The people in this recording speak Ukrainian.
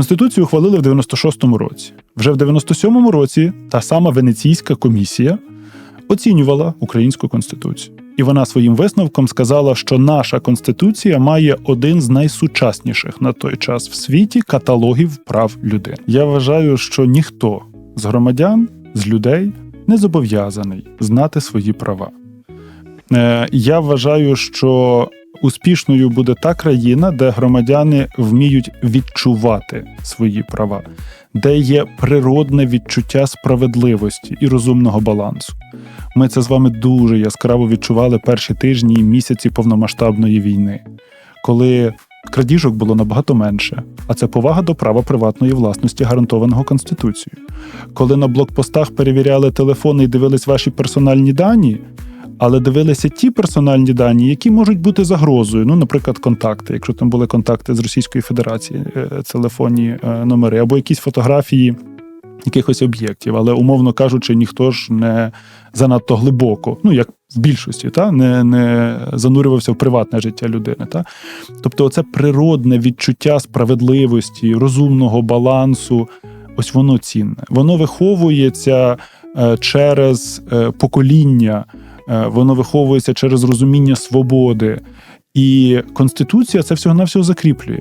Конституцію ухвалили в 96-му році. Вже в 97-му році та сама Венеційська комісія оцінювала українську конституцію. І вона своїм висновком сказала, що наша конституція має один з найсучасніших на той час в світі каталогів прав людини. Я вважаю, що ніхто з громадян, з людей не зобов'язаний знати свої права. Е, Я вважаю, що успішною буде та країна, де громадяни вміють відчувати свої права, де є природне відчуття справедливості і розумного балансу. Ми це з вами дуже яскраво відчували перші тижні і місяці повномасштабної війни, коли крадіжок було набагато менше, а це повага до права приватної власності, гарантованого Конституцією. Коли на блокпостах перевіряли телефони і дивились ваші персональні дані, але дивилися ті персональні дані, які можуть бути загрозою. Ну, наприклад, контакти, якщо там були контакти з Російської Федерації, е, телефонні е, номери, або якісь фотографії якихось об'єктів, але умовно кажучи, ніхто ж не занадто глибоко, ну як в більшості, та не, не занурювався в приватне життя людини. Та? Тобто, це природне відчуття справедливості, розумного балансу. Ось воно цінне. Воно виховується е, через покоління, воно виховується через розуміння свободи. І Конституція це всього навсього закріплює.